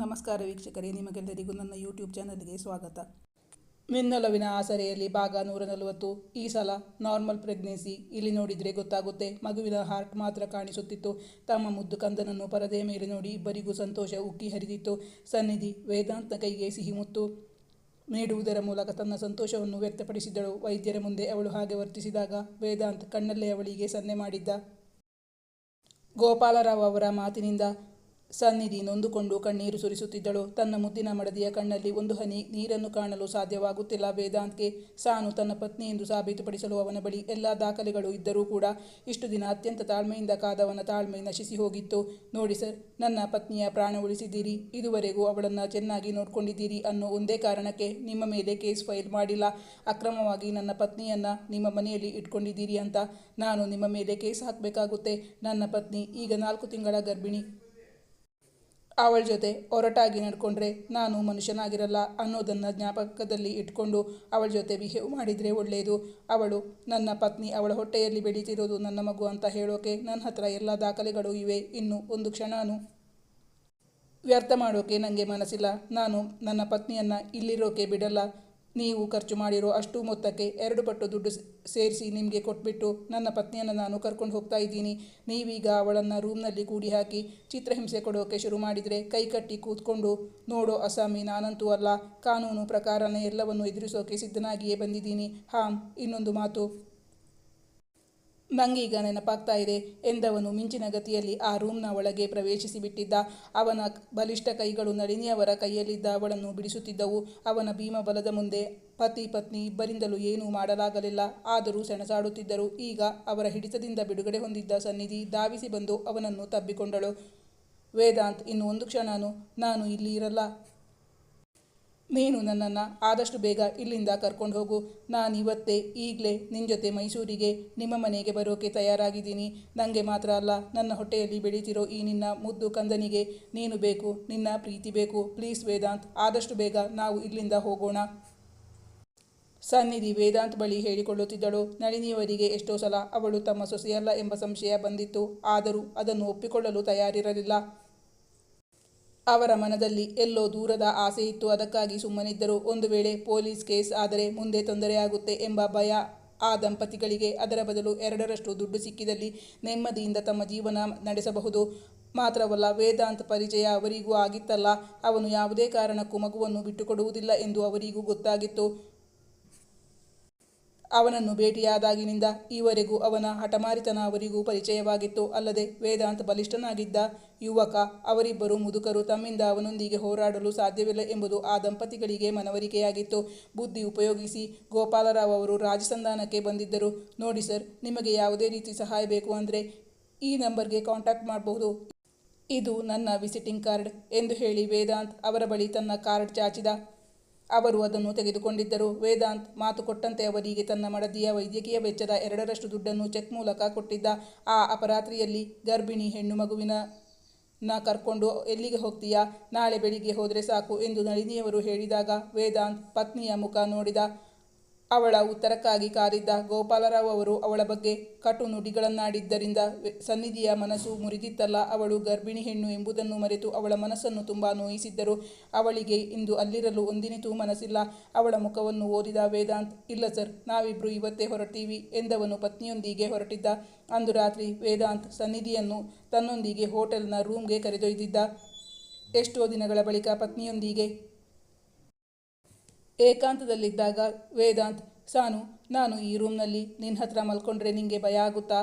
ನಮಸ್ಕಾರ ವೀಕ್ಷಕರೇ, ನಿಮಗೆಲ್ಲರಿಗೂ ನನ್ನ ಯೂಟ್ಯೂಬ್ ಚಾನಲ್ಗೆ ಸ್ವಾಗತ. ಮಿನ್ನೊಲವಿನ ಆಸರೆಯಲ್ಲಿ ಭಾಗ ನೂರ ನಲವತ್ತು ಈ ಸಲ ನಾರ್ಮಲ್ ಪ್ರೆಗ್ನೆನ್ಸಿ ಇಲ್ಲಿ ನೋಡಿದರೆ ಗೊತ್ತಾಗುತ್ತೆ, ಮಗುವಿನ ಹಾರ್ಟ್ ಮಾತ್ರ ಕಾಣಿಸುತ್ತಿತ್ತು. ತಮ್ಮ ಮುದ್ದು ಕಂದನನ್ನು ಪರದೆಯ ಮೇಲೆ ನೋಡಿ ಇಬ್ಬರಿಗೂ ಸಂತೋಷ ಉಕ್ಕಿ ಹರಿದಿತ್ತು. ಸನ್ನಿಧಿ ವೇದಾಂತ ಕೈಗೆ ಸಿಹಿ ಮುತ್ತು ನೀಡುವುದರ ಮೂಲಕ ತನ್ನ ಸಂತೋಷವನ್ನು ವ್ಯಕ್ತಪಡಿಸಿದಳು. ವೈದ್ಯರ ಮುಂದೆ ಅವಳು ಹಾಗೆ ವರ್ತಿಸಿದಾಗ ವೇದಾಂತ್ ಕಣ್ಣಲ್ಲೇ ಅವಳಿಗೆ ಸನ್ನೆ ಮಾಡಿದ್ದ. ಗೋಪಾಲರಾವ್ ಅವರ ಮಾತಿನಿಂದ ಸನ್ನಿಧಿ ನೊಂದುಕೊಂಡು ಕಣ್ಣೀರು ಸುರಿಸುತ್ತಿದ್ದಳು. ತನ್ನ ಮುದ್ದಿನ ಮಡದಿಯ ಕಣ್ಣಲ್ಲಿ ಒಂದು ಹನಿ ನೀರನ್ನು ಕಾಣಲು ಸಾಧ್ಯವಾಗುತ್ತಿಲ್ಲ. ವೇದಾಂತ್ಗೆ ಸಾನು ತನ್ನ ಪತ್ನಿ ಎಂದು ಸಾಬೀತುಪಡಿಸಲು ಅವನ ಬಳಿ ಎಲ್ಲ ದಾಖಲೆಗಳು ಇದ್ದರೂ ಕೂಡ ಇಷ್ಟು ದಿನ ಅತ್ಯಂತ ತಾಳ್ಮೆಯಿಂದ ಕಾದವನ ತಾಳ್ಮೆ ನಶಿಸಿ ಹೋಗಿತ್ತು. ನೋಡಿ ಸರ್, ನನ್ನ ಪತ್ನಿಯ ಪ್ರಾಣ ಉಳಿಸಿದ್ದೀರಿ. ಇದುವರೆಗೂ ಅವಳನ್ನು ಚೆನ್ನಾಗಿ ನೋಡ್ಕೊಂಡಿದ್ದೀರಿ ಅನ್ನೋ ಒಂದೇ ಕಾರಣಕ್ಕೆ ನಿಮ್ಮ ಮೇಲೆ ಕೇಸ್ ಫೈಲ್ ಮಾಡಿಲ್ಲ. ಅಕ್ರಮವಾಗಿ ನನ್ನ ಪತ್ನಿಯನ್ನು ನಿಮ್ಮ ಮನೆಯಲ್ಲಿ ಇಟ್ಕೊಂಡಿದ್ದೀರಿ ಅಂತ ನಾನು ನಿಮ್ಮ ಮೇಲೆ ಕೇಸ್ ಹಾಕಬೇಕಾಗುತ್ತೆ. ನನ್ನ ಪತ್ನಿ ಈಗ ನಾಲ್ಕು ತಿಂಗಳ ಗರ್ಭಿಣಿ. ಅವಳ ಜೊತೆ ಒರಟಾಗಿ ನಡ್ಕೊಂಡ್ರೆ ನಾನು ಮನುಷ್ಯನಾಗಿರಲ್ಲ ಅನ್ನೋದನ್ನು ಜ್ಞಾಪಕದಲ್ಲಿ ಇಟ್ಕೊಂಡು ಅವಳ ಜೊತೆ ಬಿಹೇವ್ ಮಾಡಿದರೆ ಒಳ್ಳೆಯದು ಅವಳು, ನನ್ನ ಪತ್ನಿ ಅವಳ ಹೊಟ್ಟೆಯಲ್ಲಿ ಬೆಳೀತಿರೋದು ನನ್ನ ಮಗು ಅಂತ ಹೇಳೋಕೆ ನನ್ನ ಹತ್ರ ಎಲ್ಲ ದಾಖಲೆಗಳು ಇವೆ. ಇನ್ನು ಒಂದು ಕ್ಷಣನೂ ವ್ಯರ್ಥ ಮಾಡೋಕೆ ನನಗೆ ಮನಸ್ಸಿಲ್ಲ. ನಾನು ನನ್ನ ಪತ್ನಿಯನ್ನು ಇಲ್ಲಿರೋಕೆ ಬಿಡಲ್ಲ. ನೀವು ಖರ್ಚು ಮಾಡಿರೋ ಅಷ್ಟು ಮೊತ್ತಕ್ಕೆ ಎರಡು ಪಟ್ಟು ದುಡ್ಡು ಸೇರಿಸಿ ನಿಮಗೆ ಕೊಟ್ಬಿಟ್ಟು ನನ್ನ ಪತ್ನಿಯನ್ನು ನಾನು ಕರ್ಕೊಂಡು ಹೋಗ್ತಾ ಇದ್ದೀನಿ. ನೀವೀಗ ಅವಳನ್ನು ರೂಮ್ನಲ್ಲಿ ಕೂಡಿ ಹಾಕಿ ಚಿತ್ರಹಿಂಸೆ ಕೊಡೋಕೆ ಶುರು ಮಾಡಿದರೆ ಕೈ ಕಟ್ಟಿ ಕೂತ್ಕೊಂಡು, ನೋಡೋ ಅಸಾಮಿ ನಾನಂತೂ ಅಲ್ಲ. ಕಾನೂನು ಪ್ರಕಾರನೇ ಎಲ್ಲವನ್ನು ಎದುರಿಸೋಕೆ ಸಿದ್ಧನಾಗಿಯೇ ಬಂದಿದ್ದೀನಿ. ಹಾಂ, ಇನ್ನೊಂದು ಮಾತು. ನಂಗೀಗ ನೆನಪಾಗ್ತಾ ಇದೆ, ಎಂದವನು ಮಿಂಚಿನ ಗತಿಯಲ್ಲಿ ಆ ರೂಮ್ನ ಒಳಗೆ ಪ್ರವೇಶಿಸಿ ಬಿಟ್ಟಿದ್ದ. ಅವನ ಬಲಿಷ್ಠ ಕೈಗಳು ನಳಿನಿಯವರ ಕೈಯಲ್ಲಿದ್ದ, ಅವಳನ್ನು ಬಿಡಿಸುತ್ತಿದ್ದವು. ಅವನ ಭೀಮ ಬಲದ ಮುಂದೆ ಪತಿ, ಪತ್ನಿ ಇಬ್ಬರಿಂದಲೂ ಏನೂ ಮಾಡಲಾಗಲಿಲ್ಲ. ಆದರೂ ಸೆಣಸಾಡುತ್ತಿದ್ದರು. ಈಗ ಅವರ ಹಿಡಿತದಿಂದ ಬಿಡುಗಡೆ ಹೊಂದಿದ್ದ ಸನ್ನಿಧಿ ಧಾವಿಸಿ ಬಂದು ಅವನನ್ನು ತಬ್ಬಿಕೊಂಡಳು. ವೇದಾಂತ್, ಇನ್ನು ಒಂದು ಕ್ಷಣನು ನಾನು ಇಲ್ಲಿ ಇರಲ್ಲ. ನೀನು ನನ್ನನ್ನು ಆದಷ್ಟು ಬೇಗ ಇಲ್ಲಿಂದ ಕರ್ಕೊಂಡು ಹೋಗು. ನಾನು ಇವತ್ತೇ ಈಗಲೇ ನಿನ್ನ ಜೊತೆ ಮೈಸೂರಿಗೆ, ನಿಮ್ಮ ಮನೆಗೆ ಬರೋಕೆ ತಯಾರಾಗಿದ್ದೀನಿ. ನನಗೆ ಮಾತ್ರ ಅಲ್ಲ, ನನ್ನ ಹೊಟ್ಟೆಯಲ್ಲಿ ಬೆಳೀತಿರೋ ಈ ನಿನ್ನ ಮುದ್ದು ಕಂದನಿಗೆ ನೀನು ಬೇಕು, ನಿನ್ನ ಪ್ರೀತಿ ಬೇಕು. ಪ್ಲೀಸ್ ವೇದಾಂತ್, ಆದಷ್ಟು ಬೇಗ ನಾವು ಇಲ್ಲಿಂದ ಹೋಗೋಣ. ಸನ್ನಿಧಿ ವೇದಾಂತ್ ಬಳಿ ಹೇಳಿಕೊಳ್ಳುತ್ತಿದ್ದಳು. ನಳಿನಿಯವರಿಗೆ ಎಷ್ಟೋ ಸಲ ಅವಳು ತಮ್ಮ ಸೊಸೆಯಲ್ಲ ಎಂಬ ಸಂಶಯ ಬಂದಿತ್ತು. ಆದರೂ ಅದನ್ನು ಒಪ್ಪಿಕೊಳ್ಳಲು ತಯಾರಿರಲಿಲ್ಲ. ಅವರ ಮನದಲ್ಲಿ ಎಲ್ಲೋ ದೂರದ ಆಸೆ ಇತ್ತು. ಅದಕ್ಕಾಗಿ ಸುಮ್ಮನಿದ್ದರು ಒಂದು ವೇಳೆ ಪೊಲೀಸ್ ಕೇಸ್ ಆದರೆ ಮುಂದೆ ತೊಂದರೆಯಾಗುತ್ತೆ ಎಂಬ ಭಯ ಆ ದಂಪತಿಗಳಿಗೆ. ಅದರ ಬದಲು ಎರಡರಷ್ಟು ದುಡ್ಡು ಸಿಕ್ಕಿದಲ್ಲಿ ನೆಮ್ಮದಿಯಿಂದ ತಮ್ಮ ಜೀವನ ನಡೆಸಬಹುದು. ಮಾತ್ರವಲ್ಲ, ವೇದಾಂತ್ ಪರಿಚಯ ಅವರಿಗೂ ಆಗಿತ್ತಲ್ಲ. ಅವನು ಯಾವುದೇ ಕಾರಣಕ್ಕೂ ಮಗುವನ್ನು ಬಿಟ್ಟುಕೊಡುವುದಿಲ್ಲ ಎಂದು ಅವರಿಗೂ ಗೊತ್ತಾಗಿತ್ತು. ಅವನನ್ನು ಭೇಟಿಯಾದಾಗಿನಿಂದ ಈವರೆಗೂ ಅವನ ಹಠಮಾರಿತನ ಅವರಿಗೂ ಪರಿಚಯವಾಗಿತ್ತು. ಅಲ್ಲದೆ ವೇದಾಂತ್ ಬಲಿಷ್ಠನಾಗಿದ್ದ ಯುವಕ, ಅವರಿಬ್ಬರು ಮುದುಕರು ತಮ್ಮಿಂದ ಅವನೊಂದಿಗೆ ಹೋರಾಡಲು ಸಾಧ್ಯವಿಲ್ಲ ಎಂಬುದು ಆ ದಂಪತಿಗಳಿಗೆ ಮನವರಿಕೆಯಾಗಿತ್ತು. ಬುದ್ಧಿ ಉಪಯೋಗಿಸಿ ಗೋಪಾಲರಾವ್ ಅವರು ರಾಜಸಂಧಾನಕ್ಕೆ ಬಂದಿದ್ದರು. ನೋಡಿ ಸರ್, ನಿಮಗೆ ಯಾವುದೇ ರೀತಿ ಸಹಾಯ ಬೇಕು ಅಂದರೆ ಈ ನಂಬರ್ಗೆ ಕಾಂಟ್ಯಾಕ್ಟ್ ಮಾಡಬಹುದು ಇದು ನನ್ನ ವಿಸಿಟಿಂಗ್ ಕಾರ್ಡ್ ಎಂದು ಹೇಳಿ ವೇದಾಂತ್ ಅವರ ಬಳಿ ತನ್ನ ಕಾರ್ಡ್ ಚಾಚಿದ. ಅವರು ಅದನ್ನು ತೆಗೆದುಕೊಂಡಿದ್ದರು. ವೇದಾಂತ್ ಮಾತು ಕೊಟ್ಟಂತೆ ಅವರಿಗೆ ತನ್ನ ಮಡದಿಯ ವೈದ್ಯಕೀಯ ವೆಚ್ಚದ ಎರಡರಷ್ಟು ದುಡ್ಡನ್ನು ಚೆಕ್ ಮೂಲಕ ಕೊಟ್ಟಿದ್ದ. ಆ ಅಪರಾತ್ರಿಯಲ್ಲಿ ಗರ್ಭಿಣಿ ಹೆಣ್ಣು ಮಗುವಿನ ನ ಕರ್ಕೊಂಡು ಎಲ್ಲಿಗೆ ಹೋಗ್ತೀಯಾ? ನಾಳೆ ಬೆಳಿಗ್ಗೆ ಹೋದರೆ ಸಾಕು ಎಂದು ನಳಿನಿಯವರು ಹೇಳಿದಾಗ ವೇದಾಂತ್ ಪತ್ನಿಯ ಮುಖ ನೋಡಿದ. ಅವಳ ಉತ್ತರಕ್ಕಾಗಿ ಕಾದಿದ್ದ ಗೋಪಾಲರಾವ್ ಅವರು ಅವಳ ಬಗ್ಗೆ ಕಟು ನುಡಿಗಳನ್ನಾಡಿದ್ದರಿಂದ ಸನ್ನಿಧಿಯ ಮನಸ್ಸು ಮುರಿದಿತ್ತಲ್ಲ, ಅವಳು ಗರ್ಭಿಣಿ ಹೆಣ್ಣು ಎಂಬುದನ್ನು ಮರೆತು ಅವಳ ಮನಸ್ಸನ್ನು ತುಂಬ ನೋಯಿಸಿದ್ದರು. ಅವಳಿಗೆ ಇಂದು ಅಲ್ಲಿರಲು ಒಂದಿನಿತೂ ಮನಸ್ಸಿಲ್ಲ. ಅವಳ ಮುಖವನ್ನು ಓದಿದ ವೇದಾಂತ್, ಇಲ್ಲ ಸರ್, ನಾವಿಬ್ರು ಇವತ್ತೇ ಹೊರಟೀವಿ ಎಂದವನು ಪತ್ನಿಯೊಂದಿಗೆ ಹೊರಟಿದ್ದ. ಅಂದು ರಾತ್ರಿ ವೇದಾಂತ್ ಸನ್ನಿಧಿಯನ್ನು ತನ್ನೊಂದಿಗೆ ಹೋಟೆಲ್ನ ರೂಮ್ಗೆ ಕರೆದೊಯ್ದಿದ್ದ. ಎಷ್ಟೋ ದಿನಗಳ ಬಳಿಕ ಪತ್ನಿಯೊಂದಿಗೆ ಏಕಾಂತದಲ್ಲಿದ್ದಾಗ, ವೇದಾಂತ್, ಸಾನು, ನಾನು ಈ ರೂಮ್ನಲ್ಲಿ, ನಿನ್ನ ಹತ್ರ ಮಲ್ಕೊಂಡ್ರೆ ನಿಂಗೆ ಭಯ ಆಗುತ್ತಾ?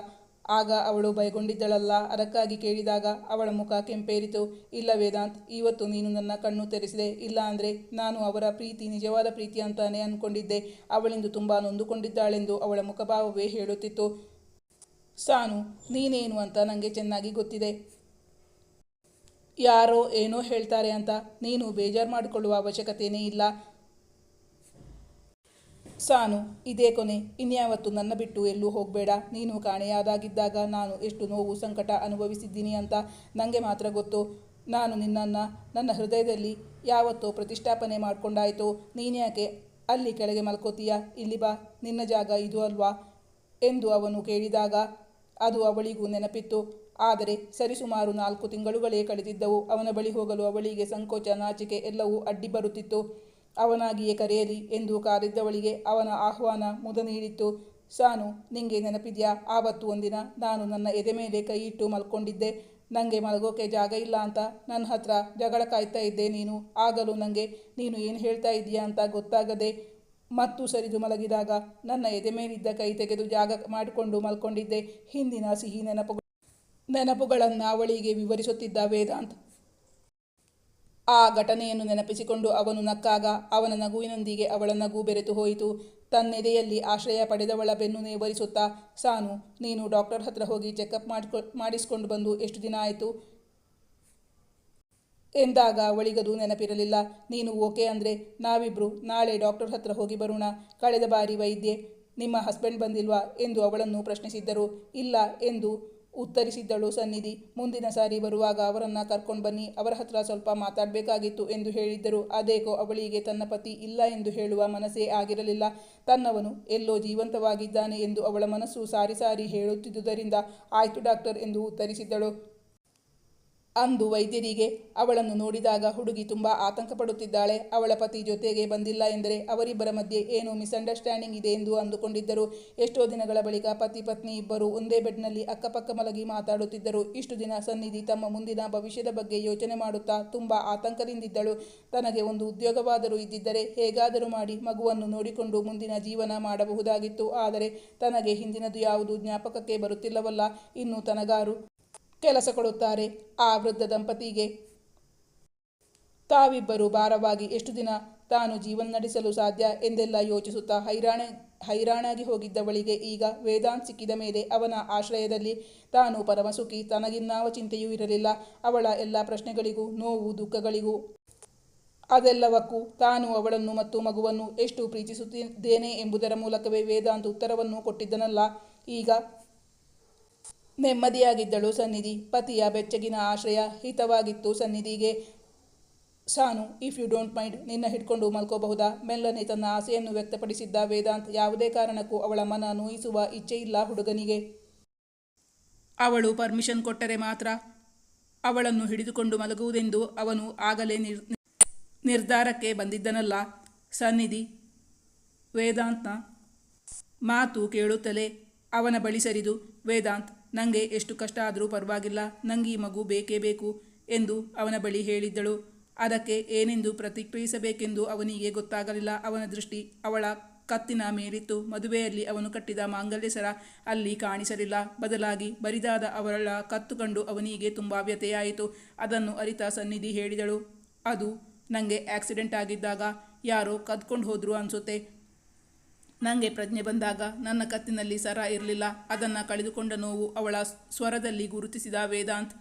ಆಗ ಅವಳು ಭಯಗೊಂಡಿದ್ದಳಲ್ಲ. ಅದಕ್ಕಾಗಿ ಕೇಳಿದಾಗ ಅವಳ ಮುಖ ಕೆಂಪೇರಿತು. ಇಲ್ಲ ವೇದಾಂತ್, ಇವತ್ತು ನೀನು ನನ್ನ ಕಣ್ಣು ತೆರೆಸಿದೆ. ಇಲ್ಲ ಅಂದರೆ ನಾನು ಅವರ ಪ್ರೀತಿ, ನಿಜವಾದ ಪ್ರೀತಿ ಅಂತಾನೆ ಅಂದ್ಕೊಂಡಿದ್ದೆ ಅವಳಿಂದು ತುಂಬ ನೊಂದುಕೊಂಡಿದ್ದಾಳೆಂದು ಅವಳ ಮುಖಭಾವವೇ ಹೇಳುತ್ತಿತ್ತು. ಸಾನು, ನೀನೇನು ಅಂತ ನನಗೆ ಚೆನ್ನಾಗಿ ಗೊತ್ತಿದೆ. ಯಾರೋ ಏನೋ ಹೇಳ್ತಾರೆ ಅಂತ. ನೀನು ಬೇಜಾರು ಮಾಡಿಕೊಳ್ಳುವ ಅವಶ್ಯಕತೆಯೇ ಇಲ್ಲ. ಸಾನು, ಇದೇ ಕೊನೆ. ಇನ್ಯಾವತ್ತು ನನ್ನ ಬಿಟ್ಟು ಎಲ್ಲೂ ಹೋಗಬೇಡ. ನೀನು ಕಾಣೆಯಾದಾಗಿದ್ದಾಗ ನಾನು ಎಷ್ಟು ನೋವು, ಸಂಕಟ ಅನುಭವಿಸಿದ್ದೀನಿ ಅಂತ ನನಗೆ ಮಾತ್ರ ಗೊತ್ತು. ನಾನು ನಿನ್ನನ್ನು, ನನ್ನ ಹೃದಯದಲ್ಲಿ ಯಾವತ್ತೋ ಪ್ರತಿಷ್ಠಾಪನೆ ಮಾಡಿಕೊಂಡಾಯಿತು. ನೀನ್ಯಾಕೆ ಅಲ್ಲಿ ಕೆಳಗೆ ಮಲ್ಕೋತೀಯ? ಇಲ್ಲಿ ಬಾ. ನಿನ್ನ ಜಾಗ ಇದು ಅಲ್ವಾ? ಎಂದು ಅವನು ಕೇಳಿದಾಗ ಅದು ಅವಳಿಗೂ ನೆನಪಿತ್ತು. ಆದರೆ ಸರಿಸುಮಾರು ನಾಲ್ಕು ತಿಂಗಳುಗಳೇ ಕಳೆದಿದ್ದವು. ಅವನ ಬಳಿ ಹೋಗಲು ಅವಳಿಗೆ ಸಂಕೋಚ, ನಾಚಿಕೆ ಎಲ್ಲವೂ ಅಡ್ಡಿ ಬರುತ್ತಿತ್ತು. ಅವನಾಗಿಯೇ ಕರೆಯಲಿ ಎಂದು ಕಾರಿದ್ದವಳಿಗೆ ಅವನ ಆಹ್ವಾನ ಮುದ ನೀಡಿತ್ತು ಸಾನು, ನಿಂಗೆ ನೆನಪಿದ್ಯಾ? ಆವತ್ತು ಒಂದಿನ ನಾನು ನನ್ನ ಎದೆ ಮೇಲೆ ಕೈ ಇಟ್ಟು ಮಲ್ಕೊಂಡಿದ್ದೆ. ನನಗೆ ಮಲಗೋಕೆ ಜಾಗ ಇಲ್ಲ ಅಂತ ನನ್ನ ಹತ್ರ ಜಗಳ ಕಾಯ್ತಾ ಇದ್ದೆ ನೀನು. ಆಗಲೂ ನನಗೆ ನೀನು ಏನು ಹೇಳ್ತಾ ಇದೀಯಾ ಅಂತ ಗೊತ್ತಾಗದೆ ಮತ್ತು ಸರಿದು ಮಲಗಿದಾಗ ನನ್ನ ಎದೆ ಮೇಲಿದ್ದ ಕೈ ತೆಗೆದು ಜಾಗ ಮಾಡಿಕೊಂಡು ಮಲ್ಕೊಂಡಿದ್ದೆ. ಹಿಂದಿನ ಸಿಹಿ ನೆನಪುಗಳು ನೆನಪುಗಳನ್ನು ಅವಳಿಗೆ ವಿವರಿಸುತ್ತಿದ್ದ ವೇದಾಂತ್. ಆ ಘಟನೆಯನ್ನು ನೆನಪಿಸಿಕೊಂಡು ಅವನು ನಕ್ಕಾಗ ಅವನ ನಗುವಿನೊಂದಿಗೆ ಅವಳ ನಗು ಬೆರೆತು ಹೋಯಿತು. ತನ್ನೆದೆಯಲ್ಲಿ ಆಶ್ರಯ ಪಡೆದವಳ ಬೆನ್ನು ನೇವರಿಸುತ್ತಾ, ಸಾನು, ನೀನು ಡಾಕ್ಟರ್ ಹತ್ರ ಹೋಗಿ ಚೆಕಪ್ ಮಾಡಿಕೊ, ಮಾಡಿಸ್ಕೊಂಡು ಬಂದು ಎಷ್ಟು ದಿನ ಆಯಿತು? ಎಂದಾಗ ಅವಳಿಗದು ನೆನಪಿರಲಿಲ್ಲ. ನೀನು ಓಕೆ ಅಂದರೆ ನಾವಿಬ್ರು ನಾಳೆ ಡಾಕ್ಟರ್ ಹತ್ರ ಹೋಗಿ ಬರೋಣ. ಕಳೆದ ಬಾರಿ ವೈದ್ಯೆ, ನಿಮ್ಮ ಹಸ್ಬೆಂಡ್ ಬಂದಿಲ್ವಾ? ಎಂದು ಅವಳನ್ನು ಪ್ರಶ್ನಿಸಿದ್ದರು. ಇಲ್ಲ ಎಂದು ಉತ್ತರಿಸಿದ್ದಳು ಸನ್ನಿಧಿ, ಮುಂದಿನ ಸಾರಿ ಬರುವಾಗ ಅವರನ್ನು ಕರ್ಕೊಂಡು ಬನ್ನಿ, ಅವರ ಹತ್ರ ಸ್ವಲ್ಪ ಮಾತಾಡಬೇಕಾಗಿತ್ತು ಎಂದು ಹೇಳಿದ್ದರು. ಅದೇಕೋ ಅವಳಿಗೆ ತನ್ನ ಪತಿ ಇಲ್ಲ ಎಂದು ಹೇಳುವ ಮನಸ್ಸೇ ಆಗಿರಲಿಲ್ಲ. ತನ್ನವನು ಎಲ್ಲೋ ಜೀವಂತವಾಗಿದ್ದಾನೆ ಎಂದು ಅವಳ ಮನಸ್ಸು ಸಾರಿ ಸಾರಿ ಹೇಳುತ್ತಿದ್ದುದರಿಂದ ಆಯಿತು ಡಾಕ್ಟರ್ ಎಂದು ಉತ್ತರಿಸಿದ್ದಳು. ಅಂದು ವೈದ್ಯರಿಗೆ ಅವಳನ್ನು ನೋಡಿದಾಗ ಹುಡುಗಿ ತುಂಬ ಆತಂಕ ಪಡುತ್ತಿದ್ದಾಳೆ ಅವಳ ಪತಿ ಜೊತೆಗೆ ಬಂದಿಲ್ಲ ಎಂದರೆ ಅವರಿಬ್ಬರ ಮಧ್ಯೆ ಏನು ಮಿಸ್ಅಂಡರ್ಸ್ಟ್ಯಾಂಡಿಂಗ್ ಇದೆ ಎಂದು ಅಂದುಕೊಂಡಿದ್ದರು. ಎಷ್ಟೋ ದಿನಗಳ ಬಳಿಕ ಪತಿ ಪತ್ನಿ ಇಬ್ಬರು ಒಂದೇ ಬೆಡ್ನಲ್ಲಿ ಅಕ್ಕಪಕ್ಕ ಮಲಗಿ ಮಾತಾಡುತ್ತಿದ್ದರು. ಇಷ್ಟು ದಿನ ಸನ್ನಿಧಿ ತಮ್ಮ ಮುಂದಿನ ಭವಿಷ್ಯದ ಬಗ್ಗೆ ಯೋಚನೆ ಮಾಡುತ್ತಾ ತುಂಬ ಆತಂಕದಿಂದಿದ್ದಳು. ತನಗೆ ಒಂದು ಉದ್ಯೋಗವಾದರೂ ಇದ್ದಿದ್ದರೆ ಹೇಗಾದರೂ ಮಾಡಿ ಮಗುವನ್ನು ನೋಡಿಕೊಂಡು ಮುಂದಿನ ಜೀವನ ಮಾಡಬಹುದಾಗಿತ್ತು. ಆದರೆ ತನಗೆ ಹಿಂದಿನದು ಯಾವುದು ಜ್ಞಾಪಕಕ್ಕೆ ಬರುತ್ತಿಲ್ಲವಲ್ಲ. ಇನ್ನು ತನಗಾರು ಕೆಲಸ ಕೊಡುತ್ತಾರೆ ಆ ವೃದ್ಧ ದಂಪತಿಗೆ. ತಾವಿಬ್ಬರು ಭಾರವಾಗಿ ಎಷ್ಟು ದಿನ ತಾನು ಜೀವನ ನಡೆಸಲು ಸಾಧ್ಯ ಎಂದೆಲ್ಲ ಯೋಚಿಸುತ್ತಾ ಹೈರಾಣ, ಹೈರಾಣಾಗಿ ಹೋಗಿದ್ದವಳಿಗೆ ಈಗ ವೇದಾಂತ್ ಸಿಕ್ಕಿದ ಮೇಲೆ ಅವನ ಆಶ್ರಯದಲ್ಲಿ ತಾನು ಪರಮಸುಖಿ ತನಗಿನ್ನಾವ ಚಿಂತೆಯೂ ಇರಲಿಲ್ಲ. ಅವಳ ಎಲ್ಲ ಪ್ರಶ್ನೆಗಳಿಗೂ, ನೋವು, ದುಃಖಗಳಿಗೂ ಅದೆಲ್ಲವಕ್ಕೂ ತಾನು ಅವಳನ್ನು ಮತ್ತು ಮಗುವನ್ನು ಎಷ್ಟು ಪ್ರೀತಿಸುತ್ತಿದ್ದೇನೆ ಎಂಬುದರ ಮೂಲಕವೇ ವೇದಾಂತ್ ಉತ್ತರವನ್ನು ಕೊಟ್ಟಿದ್ದನಲ್ಲ. ಈಗ ನೆಮ್ಮದಿಯಾಗಿದ್ದಳು ಸನ್ನಿಧಿ. ಪತಿಯ ಬೆಚ್ಚಗಿನ ಆಶ್ರಯ ಹಿತವಾಗಿತ್ತು ಸನ್ನಿಧಿಗೆ. Sanu if you don't mind ನಿನ್ನ ಹಿಡ್ಕೊಂಡು ಮಲ್ಕೋಬಹುದಾ? ಮೆಲ್ಲನೆ ತನ್ನ ಆಸೆಯನ್ನು ವ್ಯಕ್ತಪಡಿಸಿದ್ದ ವೇದಾಂತ್ ಯಾವುದೇ ಕಾರಣಕ್ಕೂ ಅವಳ ಮನ ನೋಯಿಸುವ ಇಲ್ಲ ಹುಡುಗನಿಗೆ. ಅವಳು ಪರ್ಮಿಷನ್ ಕೊಟ್ಟರೆ ಮಾತ್ರ ಅವಳನ್ನು ಹಿಡಿದುಕೊಂಡು ಮಲಗುವುದೆಂದು ಅವನು ಆಗಲೇ ನಿರ್, ನಿರ್ಧಾರಕ್ಕೆ ಬಂದಿದ್ದನಲ್ಲ. ಸನ್ನಿಧಿ, ವೇದಾಂತ್ನ ಮಾತು ಕೇಳುತ್ತಲೇ ಅವನ ಬಳಿ ಸರಿದು, ವೇದಾಂತ್ ನನಗೆ ಎಷ್ಟು ಕಷ್ಟ ಆದರೂ ಪರವಾಗಿಲ್ಲ, ನಂಗೆ ಈ ಮಗು ಬೇಕೇ ಬೇಕು ಎಂದು ಅವನ ಬಳಿ ಹೇಳಿದ್ದಳು. ಅದಕ್ಕೆ ಏನೆಂದು ಪ್ರತಿಕ್ರಿಯಿಸಬೇಕೆಂದು ಅವನಿಗೆ ಗೊತ್ತಾಗಲಿಲ್ಲ. ಅವನ ದೃಷ್ಟಿ ಅವಳ ಕತ್ತಿನ ಮೇಲಿತ್ತು. ಮದುವೆಯಲ್ಲಿ ಅವನು ಕಟ್ಟಿದ ಮಾಂಗಲ್ಯ ಸರ ಅಲ್ಲಿ ಕಾಣಿಸಲಿಲ್ಲ. ಬದಲಾಗಿ ಬರಿದಾದ ಅವಳ ಕತ್ತು ಕಂಡು ಅವನಿಗೆ ತುಂಬ ವ್ಯಥೆಯಾಯಿತು. ಅದನ್ನು ಅರಿತ ಸನ್ನಿಧಿ ಹೇಳಿದಳು. ಅದು ನನಗೆ ಆಕ್ಸಿಡೆಂಟ್ ಆಗಿದ್ದಾಗ ಯಾರೋ ಕದ್ಕೊಂಡು ಹೋದ್ರು ಅನಿಸುತ್ತೆ. ನನಗೆ ಪ್ರಜ್ಞೆ ಬಂದಾಗ ನನ್ನ ಕತ್ತಿನಲ್ಲಿ ಸರ ಇರಲಿಲ್ಲ. ಅದನ್ನು ಕಳೆದುಕೊಂಡ ನೋವು ಅವಳ ಸ್ವರದಲ್ಲಿ ಗುರುತಿಸಿದ ವೇದಾಂತ್,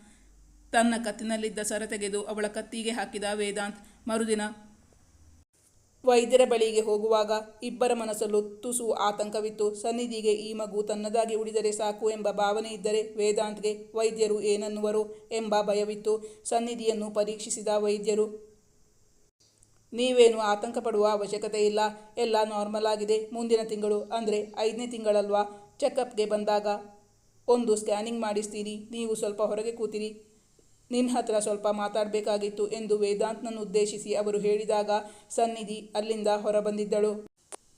ತನ್ನ ಕತ್ತಿನಲ್ಲಿದ್ದ ಸರ ತೆಗೆದು ಅವಳ ಕತ್ತಿಗೆ ಹಾಕಿದ ವೇದಾಂತ್, ಮರುದಿನ ವೈದ್ಯರ ಬಳಿಗೆ ಹೋಗುವಾಗ ಇಬ್ಬರ ಮನಸ್ಸಲ್ಲೂ ತುಸು ಆತಂಕವಿತ್ತು. ಸನ್ನಿಧಿಗೆ ಈ ಮಗು ತನ್ನದಾಗಿ ಉಳಿದರೆ ಸಾಕು ಎಂಬ ಭಾವನೆ ಇದ್ದರೆ ವೇದಾಂತ್ಗೆ ವೈದ್ಯರು ಏನನ್ನುವರು ಎಂಬ ಭಯವಿತ್ತು. ಸನ್ನಿಧಿಯನ್ನು ಪರೀಕ್ಷಿಸಿದ ವೈದ್ಯರು ನೀವೇನು ಆತಂಕ ಪಡುವ ಅವಶ್ಯಕತೆ ಇಲ್ಲ. ಎಲ್ಲ ನಾರ್ಮಲ್ ಆಗಿದೆ. ಮುಂದಿನ ತಿಂಗಳು ಅಂದರೆ ಐದನೇ ತಿಂಗಳಲ್ವಾ? ಚೆಕಪ್ಗೆ ಬಂದಾಗ ಒಂದು ಸ್ಕ್ಯಾನಿಂಗ್ ಮಾಡಿಸ್ತೀರಿ ನೀವು ಸ್ವಲ್ಪ ಹೊರಗೆ ಕೂತಿರಿ. ನಿನ್ನ ಹತ್ರ ಸ್ವಲ್ಪ ಮಾತಾಡಬೇಕಾಗಿತ್ತು ಎಂದು ವೇದಾಂತ್ನನ್ನು ಉದ್ದೇಶಿಸಿ ಅವರು ಹೇಳಿದಾಗ ಸನ್ನಿಧಿ ಅಲ್ಲಿಂದ ಹೊರಬಂದಿದ್ದಳು.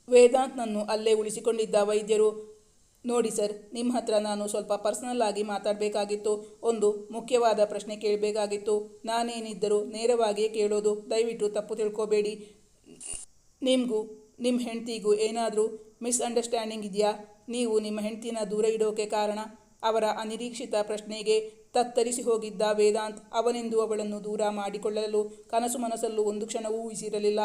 ವೇದಾಂತ್ನನ್ನು ಅಲ್ಲೇ ಉಳಿಸಿಕೊಂಡಿದ್ದ ವೈದ್ಯರು ನೋಡಿ ಸರ್, ನಿಮ್ಮ ಹತ್ರ ನಾನು ಸ್ವಲ್ಪ ಪರ್ಸನಲ್ ಆಗಿ ಮಾತಾಡಬೇಕಾಗಿತ್ತು. ಒಂದು ಮುಖ್ಯವಾದ ಪ್ರಶ್ನೆ ಕೇಳಬೇಕಾಗಿತ್ತು. ನಾನೇನಿದ್ದರೂ ನೇರವಾಗಿಯೇ ಕೇಳೋದು, ದಯವಿಟ್ಟು ತಪ್ಪು ತಿಳ್ಕೋಬೇಡಿ. ನಿಮಗೂ ನಿಮ್ಮ ಹೆಂಡತಿಗೂ ಏನಾದರೂ ಮಿಸ್ಅಂಡರ್ಸ್ಟ್ಯಾಂಡಿಂಗ್ ಇದೆಯಾ? ನೀವು ನಿಮ್ಮ ಹೆಂಡ್ತಿನ ದೂರ ಇಡೋಕೆ ಕಾರಣ? ಅವರ ಅನಿರೀಕ್ಷಿತ ಪ್ರಶ್ನೆಗೆ ತತ್ತರಿಸಿ ಹೋಗಿದ್ದ ವೇದಾಂತ್ ಅವನೆಂದು ಅವಳನ್ನು ದೂರ ಮಾಡಿಕೊಳ್ಳಲು ಕನಸು ಮನಸ್ಸಲ್ಲೂ ಒಂದು ಕ್ಷಣವೂ ಊಹಿಸಿರಲಿಲ್ಲ.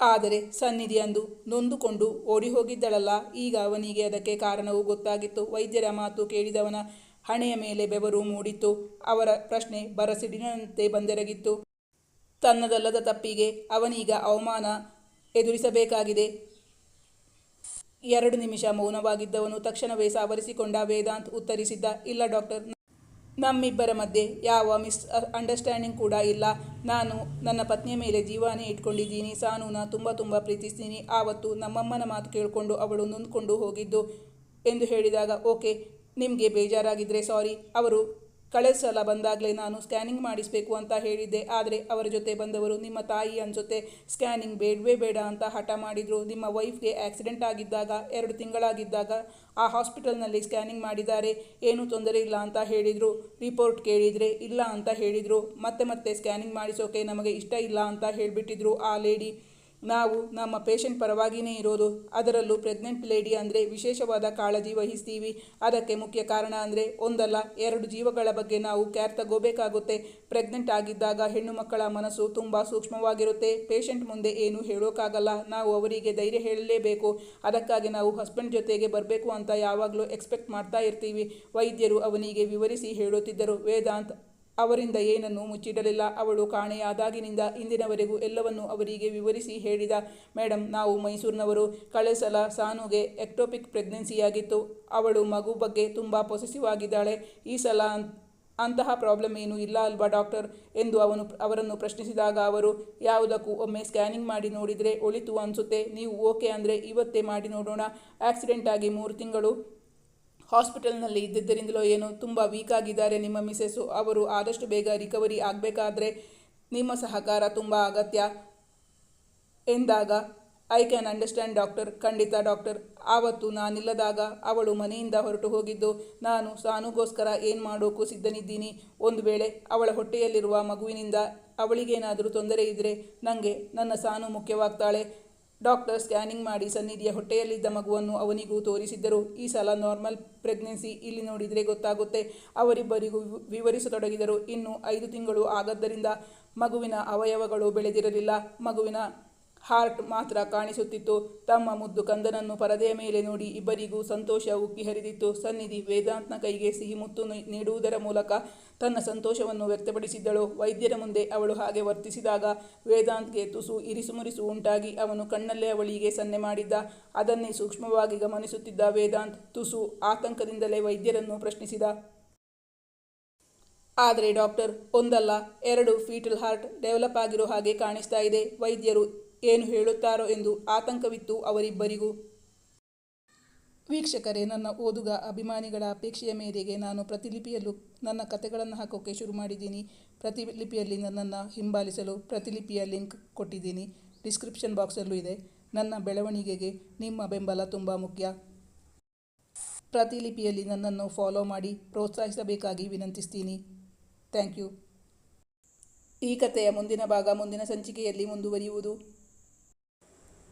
ಆದರೆ ಸನ್ನಿಧಿ ಅಂದು ನೊಂದುಕೊಂಡು ಓಡಿ ಹೋಗಿದ್ದಳಲ್ಲ ಈಗ ಅವನಿಗೆ ಅದಕ್ಕೆ ಕಾರಣವೂ ಗೊತ್ತಾಗಿತ್ತು. ವೈದ್ಯರ ಮಾತು ಕೇಳಿದವನ ಹಣೆಯ ಮೇಲೆ ಬೆವರು ಮೂಡಿತ್ತು. ಅವರ ಪ್ರಶ್ನೆ ಬರಸಿಡಿನಂತೆ ಬಂದೆರಗಿತ್ತು. ತನ್ನದಲ್ಲದ ತಪ್ಪಿಗೆ ಅವನೀಗ ಅವಮಾನ ಎದುರಿಸಬೇಕಾಗಿದೆ. ಎರಡು ನಿಮಿಷ ಮೌನವಾಗಿದ್ದವನು ತಕ್ಷಣವೇ ಸಾವರಿಸಿಕೊಂಡ ವೇದಾಂತ್ ಉತ್ತರಿಸಿದ್ದ, ಇಲ್ಲ ಡಾಕ್ಟರ್ ನಮ್ಮಿಬ್ಬರ ಮಧ್ಯೆ ಯಾವ ಮಿಸ್ ಅಂಡರ್ಸ್ಟ್ಯಾಂಡಿಂಗ್ ಕೂಡ ಇಲ್ಲ. ನಾನು ನನ್ನ ಪತ್ನಿಯ ಮೇಲೆ ಜೀವಾನೇ ಇಟ್ಕೊಂಡಿದ್ದೀನಿ. ಸಾನೂನ ತುಂಬ ತುಂಬ ಪ್ರೀತಿಸ್ತೀನಿ. ಆವತ್ತು ನಮ್ಮಮ್ಮನ ಮಾತು ಕೇಳಿಕೊಂಡು ಅವಳು ನೊಂದ್ಕೊಂಡು ಹೋಗಿದ್ದು ಎಂದು ಹೇಳಿದಾಗ, ಓಕೆ, ನಿಮಗೆ ಬೇಜಾರಾಗಿದ್ದರೆ ಸಾರಿ. ಅವರು ಕಳೆದ ಸಲ ಬಂದಾಗಲೇ ನಾನು ಸ್ಕ್ಯಾನಿಂಗ್ ಮಾಡಿಸಬೇಕು ಅಂತ ಹೇಳಿದ್ದೆ. ಆದರೆ ಅವರ ಜೊತೆ ಬಂದವರು ನಿಮ್ಮ ತಾಯಿ ಅನ್ಸುತ್ತೆ ಸ್ಕ್ಯಾನಿಂಗ್ ಬೇಡವೇ ಬೇಡ ಅಂತ ಹಠ ಮಾಡಿದರು. ನಿಮ್ಮ ವೈಫ್ಗೆ ಆಕ್ಸಿಡೆಂಟ್ ಆಗಿದ್ದಾಗ, ಎರಡು ತಿಂಗಳಾಗಿದ್ದಾಗ ಆ ಹಾಸ್ಪಿಟಲ್ನಲ್ಲಿ ಸ್ಕ್ಯಾನಿಂಗ್ ಮಾಡಿದ್ದಾರೆ. ಏನೂ ತೊಂದರೆ ಇಲ್ಲ ಅಂತ ಹೇಳಿದರು. ರಿಪೋರ್ಟ್ ಕೇಳಿದರೆ ಇಲ್ಲ ಅಂತ ಹೇಳಿದರು. ಮತ್ತೆ ಮತ್ತೆ ಸ್ಕ್ಯಾನಿಂಗ್ ಮಾಡಿಸೋಕೆ ನಮಗೆ ಇಷ್ಟ ಇಲ್ಲ ಅಂತ ಹೇಳಿಬಿಟ್ಟಿದ್ರು ಆ ಲೇಡಿ. ನಾವು ನಮ್ಮ ಪೇಷಂಟ್ ಪರವಾಗಿಯೇ ಇರೋದು. ಅದರಲ್ಲೂ ಪ್ರೆಗ್ನೆಂಟ್ ಲೇಡಿ ಅಂದರೆ ವಿಶೇಷವಾದ ಕಾಳಜಿ ವಹಿಸ್ತೀವಿ. ಅದಕ್ಕೆ ಮುಖ್ಯ ಕಾರಣ ಅಂದರೆ ಒಂದಲ್ಲ, ಎರಡು ಜೀವಗಳ ಬಗ್ಗೆ ನಾವು ಕೇರ್ ತಗೋಬೇಕಾಗುತ್ತೆ. ಪ್ರೆಗ್ನೆಂಟ್ ಆಗಿದ್ದಾಗ ಹೆಣ್ಣು ಮಕ್ಕಳ ಮನಸ್ಸು ತುಂಬ ಸೂಕ್ಷ್ಮವಾಗಿರುತ್ತೆ. ಪೇಷಂಟ್ ಮುಂದೆ ಏನು ಹೇಳೋಕ್ಕಾಗಲ್ಲ ನಾವು ಅವರಿಗೆ ಧೈರ್ಯ ಹೇಳಲೇಬೇಕು. ಅದಕ್ಕಾಗಿ ನಾವು ಹಸ್ಬೆಂಡ್ ಜೊತೆಗೆ ಬರಬೇಕು ಅಂತ ಯಾವಾಗಲೂ ಎಕ್ಸ್ಪೆಕ್ಟ್ ಮಾಡ್ತಾ ಇರ್ತೀವಿ. ವೈದ್ಯರು ಅವನಿಗೆ ವಿವರಿಸಿ ಹೇಳುತ್ತಿದ್ದರು. ವೇದಾಂತ್ ಅವರಿಂದ ಏನನ್ನೂ ಮುಚ್ಚಿಡಲಿಲ್ಲ. ಅವಳು ಕಾಣೆಯಾದಾಗಿನಿಂದ ಇಂದಿನವರೆಗೂ ಎಲ್ಲವನ್ನೂ ಅವರಿಗೆ ವಿವರಿಸಿ ಹೇಳಿದ ಮೇಡಮ್ ನಾವು ಮೈಸೂರಿನವರು. ಕಳೆಸಲ ಸಾನುಗೆ ಎಕ್ಟೋಪಿಕ್ ಪ್ರೆಗ್ನೆನ್ಸಿಯಾಗಿತ್ತು. ಅವಳು ಮಗು ಬಗ್ಗೆ ತುಂಬ ಪೊಸೆಸಿವ್ ಆಗಿದ್ದಾಳೆ. ಈ ಸಲ ಅಂತಹ ಪ್ರಾಬ್ಲಮ್ ಏನೂ ಇಲ್ಲ ಅಲ್ವಾ ಡಾಕ್ಟರ್? ಎಂದು ಅವನು ಅವರನ್ನು ಪ್ರಶ್ನಿಸಿದಾಗ ಅವರು, ಯಾವುದಕ್ಕೂ ಒಮ್ಮೆ ಸ್ಕ್ಯಾನಿಂಗ್ ಮಾಡಿ ನೋಡಿದರೆ ಒಳಿತು ಅನಿಸುತ್ತೆ. ನೀವು ಓಕೆ ಅಂದರೆ ಇವತ್ತೇ ಮಾಡಿ ನೋಡೋಣ. ಆಕ್ಸಿಡೆಂಟ್ ಆಗಿ ಮೂರು ತಿಂಗಳು. ಹಾಸ್ಪಿಟಲ್ನಲ್ಲಿ ಇದ್ದಿದ್ದರಿಂದಲೋ ಏನೋ ತುಂಬ ವೀಕ್ ಆಗಿದ್ದಾರೆ ನಿಮ್ಮ ಮಿಸ್ಸೆಸ್ಸು ಅವರು ಆದಷ್ಟು ಬೇಗ ರಿಕವರಿ ಆಗಬೇಕಾದ್ರೆ ನಿಮ್ಮ ಸಹಕಾರ ತುಂಬ ಅಗತ್ಯ ಎಂದಾಗ ಐ ಕ್ಯಾನ್ ಅಂಡರ್ಸ್ಟ್ಯಾಂಡ್ ಡಾಕ್ಟರ್ ಖಂಡಿತ ಡಾಕ್ಟರ್ ಆವತ್ತು ನಾನಿಲ್ಲದಾಗ ಅವಳು ಮನೆಯಿಂದ ಹೊರಟು ಹೋಗಿದ್ದು, ನಾನು ಸಾನುಗೋಸ್ಕರ ಏನು ಮಾಡೋಕ್ಕೂ ಸಿದ್ಧನಿದ್ದೀನಿ. ಒಂದು ವೇಳೆ ಅವಳ ಹೊಟ್ಟೆಯಲ್ಲಿರುವ ಮಗುವಿನಿಂದ ಅವಳಿಗೇನಾದರೂ ತೊಂದರೆ ಇದ್ದರೆ ನನಗೆ ನನ್ನ ಸಾನು ಮುಖ್ಯವಾಗ್ತಾಳೆ. ಡಾಕ್ಟರ್ ಸ್ಕ್ಯಾನಿಂಗ್ ಮಾಡಿ ಸನ್ನಿಧಿಯ ಹೊಟ್ಟೆಯಲ್ಲಿದ್ದ ಮಗುವನ್ನು ಅವನಿಗೂ ತೋರಿಸಿದ್ದರು. ಈ ಸಲ ನಾರ್ಮಲ್ ಪ್ರೆಗ್ನೆನ್ಸಿ ಇಲ್ಲಿ ನೋಡಿದರೆ ಗೊತ್ತಾಗುತ್ತೆ. ಅವರಿಬ್ಬರಿಗೂ ವಿವರಿಸತೊಡಗಿದರು. ಇನ್ನು ಐದು ತಿಂಗಳು ಆಗದ್ದರಿಂದ ಮಗುವಿನ ಅವಯವಗಳು ಬೆಳೆದಿರಲಿಲ್ಲ. ಮಗುವಿನ ಹಾರ್ಟ್ ಮಾತ್ರ ಕಾಣಿಸುತ್ತಿತ್ತು. ತಮ್ಮ ಮುದ್ದು ಕಂದನನ್ನು ಪರದೆಯ ಮೇಲೆ ನೋಡಿ ಇಬ್ಬರಿಗೂ ಸಂತೋಷ ಉಕ್ಕಿ ಹರಿದಿತ್ತು. ಸನ್ನಿಧಿ ವೇದಾಂತ್ನ ಕೈಗೆ ಸಿಹಿ ಮುತ್ತು ನೀಡುವುದರ ಮೂಲಕ ತನ್ನ ಸಂತೋಷವನ್ನು ವ್ಯಕ್ತಪಡಿಸಿದ್ದಳು. ವೈದ್ಯರ ಮುಂದೆ ಅವಳು ಹಾಗೆ ವರ್ತಿಸಿದಾಗ ವೇದಾಂತ್ಗೆ ತುಸು ಇರಿಸುಮುರಿಸು ಉಂಟಾಗಿ ಅವನು ಕಣ್ಣಲ್ಲೇ ಅವಳಿಗೆ ಸನ್ನೆ ಮಾಡಿದ್ದ. ಅದನ್ನೇ ಸೂಕ್ಷ್ಮವಾಗಿ ಗಮನಿಸುತ್ತಿದ್ದ ವೇದಾಂತ್ ತುಸು ಆತಂಕದಿಂದಲೇ ವೈದ್ಯರನ್ನು ಪ್ರಶ್ನಿಸಿದ. ಆದರೆ ಡಾಕ್ಟರ್, ಒಂದಲ್ಲ, ಎರಡು ಫೀಟಲ್ ಹಾರ್ಟ್ ಡೆವಲಪ್ ಆಗಿರೋ ಹಾಗೆ ಕಾಣಿಸ್ತಾ ಇದೆ. ವೈದ್ಯರು ಏನು ಹೇಳುತ್ತಾರೋ ಎಂದು ಆತಂಕವಿತ್ತು ಅವರಿಬ್ಬರಿಗೂ. ವೀಕ್ಷಕರೇ, ನನ್ನ ಓದುಗ ಅಭಿಮಾನಿಗಳ ಅಪೇಕ್ಷೆಯ ಮೇರೆಗೆ ನಾನು ಪ್ರತಿಲಿಪಿಯಲ್ಲೂ ನನ್ನ ಕತೆಗಳನ್ನು ಹಾಕೋಕ್ಕೆ ಶುರು ಮಾಡಿದ್ದೀನಿ. ಪ್ರತಿಲಿಪಿಯಲ್ಲಿ ನನ್ನನ್ನು ಹಿಂಬಾಲಿಸಲು ಪ್ರತಿಲಿಪಿಯ ಲಿಂಕ್ ಕೊಟ್ಟಿದ್ದೀನಿ. ಡಿಸ್ಕ್ರಿಪ್ಷನ್ ಬಾಕ್ಸಲ್ಲೂ ಇದೆ. ನನ್ನ ಬೆಳವಣಿಗೆಗೆ ನಿಮ್ಮ ಬೆಂಬಲ ತುಂಬ ಮುಖ್ಯ. ಪ್ರತಿಲಿಪಿಯಲ್ಲಿ ನನ್ನನ್ನು ಫಾಲೋ ಮಾಡಿ ಪ್ರೋತ್ಸಾಹಿಸಬೇಕಾಗಿ ವಿನಂತಿಸ್ತೀನಿ. Thank you. ಈ ಕಥೆಯ ಮುಂದಿನ ಭಾಗ ಮುಂದಿನ ಸಂಚಿಕೆಯಲ್ಲಿ ಮುಂದುವರಿಯುವುದು.